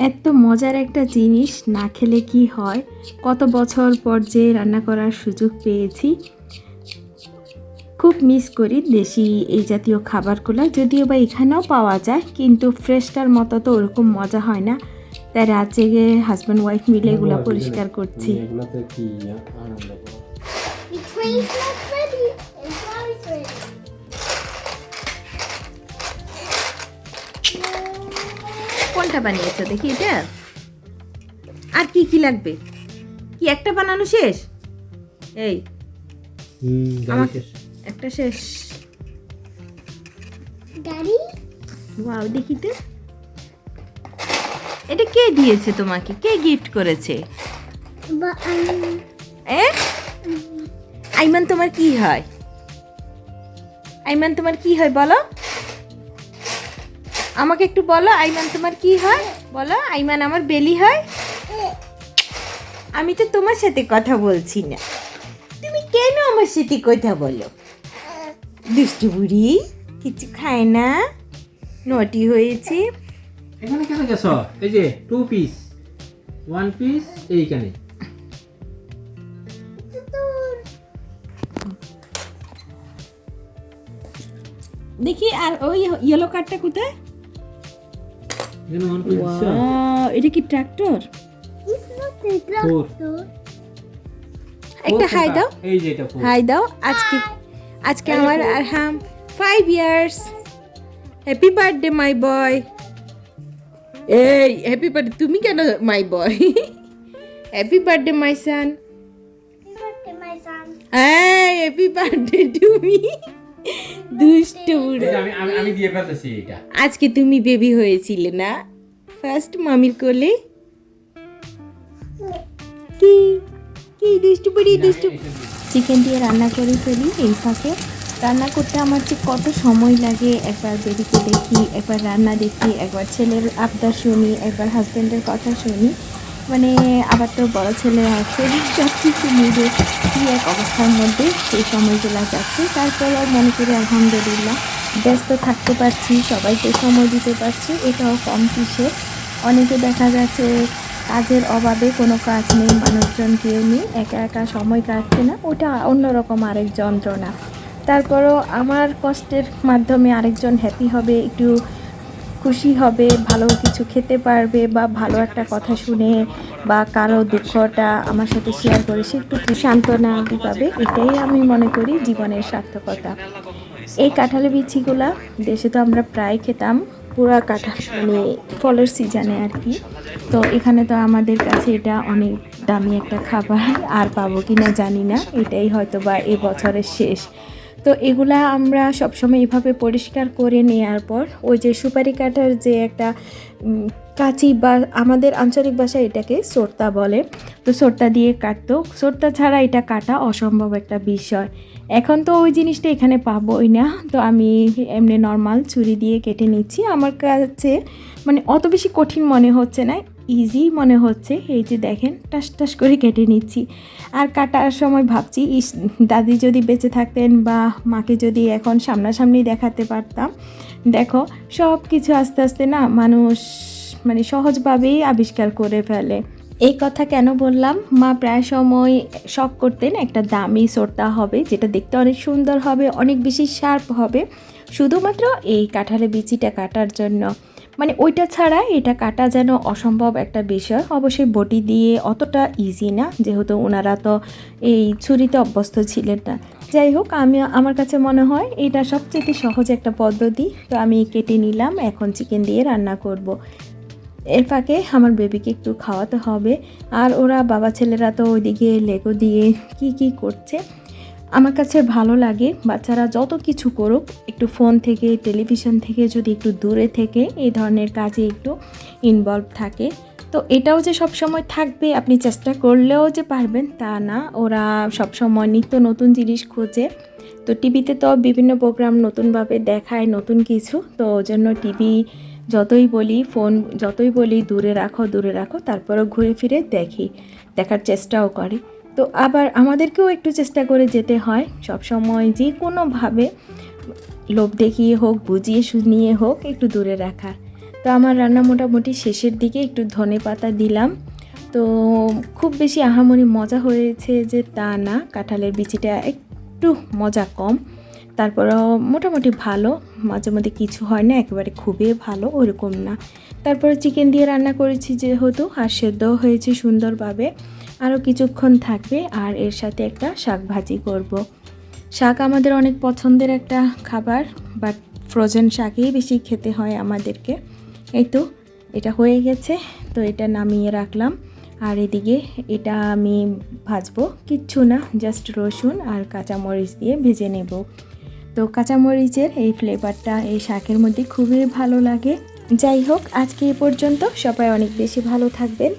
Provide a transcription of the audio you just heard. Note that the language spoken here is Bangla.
এত মজার একটা জিনিস না খেলে কি হয়? কত বছর পর যে রান্না করার সুযোগ পেয়েছি। খুব মিস করি দেশি এই জাতীয় খাবারগুলো। যদিও বা এখানেও পাওয়া যায় কিন্তু ফ্রেশটার মতো তো ওরকম মজা হয় না। তাই রাত জেগে হাজব্যান্ড ওয়াইফ মিলে এগুলো পরিষ্কার করছি। কোনটা বানিয়েছো? দেখি এটা। আর কি কি লাগবে? কি একটা বানানো শেষ? এই। গাড়ি। একটা শেষ। Daddy? ওয়াও দেখি তো। এটা কে দিয়েছে তোমাকে? কে গিফট করেছে? আইমান তোমার কি হয়? আইমান তোমার কি হয় বলো? আমাকে একটু বলো আইমান তোমার কি হয়? বলো আইমান আমার বেলি হয়? আমি তো তোমার সাথে কথা বলছি না। তুমি কেন আমার সাথে কথা বলো? দুষ্টু বুড়ি কিছু খায় না? নটি হয়েছে। এখানে কেন গেছ? এই যে টু পিস ওয়ান পিস এইখানে। দেখি আর ওই ইয়েলো কার্ডটা কোথায়? Wow, এটা কি ট্রাক্টর. একটা হাই দাও। এই যে এটা হাই দাও। আজকে আজকে আমার আর হাম five years happy birthday my boy এই হ্যাপি বার্থডে তুমি কেন মাই বয় হ্যাপি বার্থডে মাই সান. হ্যাঁ হ্যাপি বার্থডে তুমি দুষ্টু বুড়ো আমি আমি আমি দিয়ে ফেলতেছি এটা আজকে তুমি বেবি হয়েছিলে না? ফার্স্ট মামির কোলে। কি? কি দুষ্টু বুড়ি দুষ্টু চিকেন দিয়ে রান্না করে ফেলি এই ফাঁকে। রান্না করতে আমার যে কত সময় লাগে একবার বেরিকে দেখি একবার রান্না দেখি একবার ছেলের আবদার শুনি একবার হাজব্যান্ডের কথা শুনি। মানে আবার তো বড় ছেলে আছে সব কিছু মিলে কি এক অবস্থার মধ্যে সেই সময়গুলো যাচ্ছে। তারপরেও মনে করি আলহামদুলিল্লাহ ব্যস্ত থাকতে পারছি সবাইকে সময় দিতে পারছি, এটাও কম কিসে। অনেকে দেখা যাচ্ছে কাজের অভাবে কোনো কাজ নেই, মানুষজন কেউ নেই, একা একা সময় কাটছে না, ওটা অন্যরকম আরেক যন্ত্রণা। তারপরও আমার কষ্টের মাধ্যমে আরেকজন হ্যাপি হবে, একটু খুশি হবে, ভালো কিছু খেতে পারবে বা ভালো একটা কথা শুনে বা কারও দুঃখটা আমার সাথে শেয়ার করে, সে একটু সান্ত্বনা পাবে এটাই আমি মনে করি জীবনের সার্থকতা। এই কাঁঠালি বিচিগুলা দেশে তো আমরা প্রায় খেতাম, পুরা কাঁঠাল মানে ফলের সিজনে আর কি। তো এখানে তো আমাদের কাছে এটা অনেক দামি একটা খাবার, আর পাবো কি না জানি না। এটাই হয়তো বা এবছরের শেষ। তো এগুলা আমরা সবসময় এভাবে পরিষ্কার করে নেওয়ার পর ওই যে সুপারি কাটার যে একটা কাঁচি বা আমাদের আঞ্চলিক ভাষায় এটাকে সোরতা বলে। তো সোরতা দিয়ে কাটতো। সোরতা ছাড়া এটা কাটা অসম্ভব একটা বিষয়। এখন তো ওই জিনিসটা এখানে পাবোই না। তো আমি এমনি নর্মাল ছুরি দিয়ে কেটে নিচ্ছি। আমার কাছে মানে অত বেশি কঠিন মনে হচ্ছে না। ইজি মনে হচ্ছে। এই যে দেখেন, টাস টাস করে কেটে নিচ্ছি। আর কাটার সময় ভাবছি, ইস, দাদি যদি বেঁচে থাকতেন বা মাকে যদি এখন সামনাসামনি দেখাতে পারতাম। দেখো সব কিছু আস্তে আস্তে না মানুষ মানে সহজভাবেই আবিষ্কার করে ফেলে। এই কথা কেন বললাম? মা প্রায় সময় শখ করতেন একটা দামি সোরতা হবে, যেটা দেখতে অনেক সুন্দর হবে, অনেক বেশি শার্প হবে। শুধুমাত্র এই কাঁঠালের বিচিটা কাটার জন্য। মানে ওইটা ছাড়া এটা কাটা যেন অসম্ভব একটা বিষয়। অবশ্যই বটি দিয়ে অতটা ইজি না, যেহেতু ওনারা তো এই ছুরিতে অভ্যস্ত ছিলেন না। যাই হোক, আমি, আমার কাছে মনে হয় এটা সবচেয়ে সহজ একটা পদ্ধতি। তো আমি কেটে নিলাম, এখন চিকেন দিয়ে রান্না করব। এর ফাঁকে আমার বেবিকে একটু খাওয়াতে হবে। আর ওরা বাবা ছেলেরা তো ওইদিকে লেগো দিয়ে কি কি করছে আমার কাছে ভালো লাগে, বাচ্চারা যত কিছু করুক, একটু ফোন থেকে টেলিভিশন থেকে, যদি একটু দূরে থেকে, এই ধরনের কাজে একটু ইনভলভ থাকে। তো এটাও যে সব সময় থাকবে, আপনি চেষ্টা করলেও যে পারবেন, তা না। ওরা সব সময় নিত্য নতুন জিনিস খোঁজে। তো টিভিতে তো বিভিন্ন প্রোগ্রাম নতুনভাবে দেখায় নতুন কিছু। তো জন্য টিভি যতই বলি ফোন যতই বলি, দূরে রাখো দূরে রাখো, তারপরেও ঘুরে ফিরে দেখি, দেখার চেষ্টাও করে। তো আবার আমাদেরকেও একটু চেষ্টা করে যেতে হয়। সব সময় যে কোনোভাবে লোভ দেখিয়ে হোক, বুঝিয়ে শুনিয়ে হোক, একটু দূরে রাখার। তো আমার রান্না মোটামুটি শেষের দিকে একটু ধনে পাতা দিলাম। তো খুব বেশি আহামরি মজা হয়েছে যে তা না, কাঁঠালের বিচিটা একটু মজা কম। তারপরও মোটামুটি ভালো, মাঝে মধ্যে কিছু হয় না, একেবারে খুবই ভালো, ওরকম না। তারপরে চিকেন দিয়ে রান্না করেছি যেহেতু, আর সেদ্ধ হয়েছে সুন্দরভাবে। আরও কিছুক্ষণ থাকবে আর এর সাথে একটা শাক ভাজি করব। শাক আমাদের অনেক পছন্দের একটা খাবার বাট ফ্রোজেন শাকই বেশি খেতে হয় আমাদেরকে। এই তো, এটা হয়ে গেছে, তো এটা নামিয়ে রাখলাম। আর এদিকে এটা আমি ভাজবো, কিচ্ছু না জাস্ট রসুন আর কাঁচামরিচ দিয়ে ভেজে নেব। তো কাঁচামরিচের এই ফ্লেভারটা এই শাকের মধ্যে খুবই ভালো লাগে। যাই হোক, আজকে এ পর্যন্ত সবাই অনেক বেশি ভালো থাকবেন।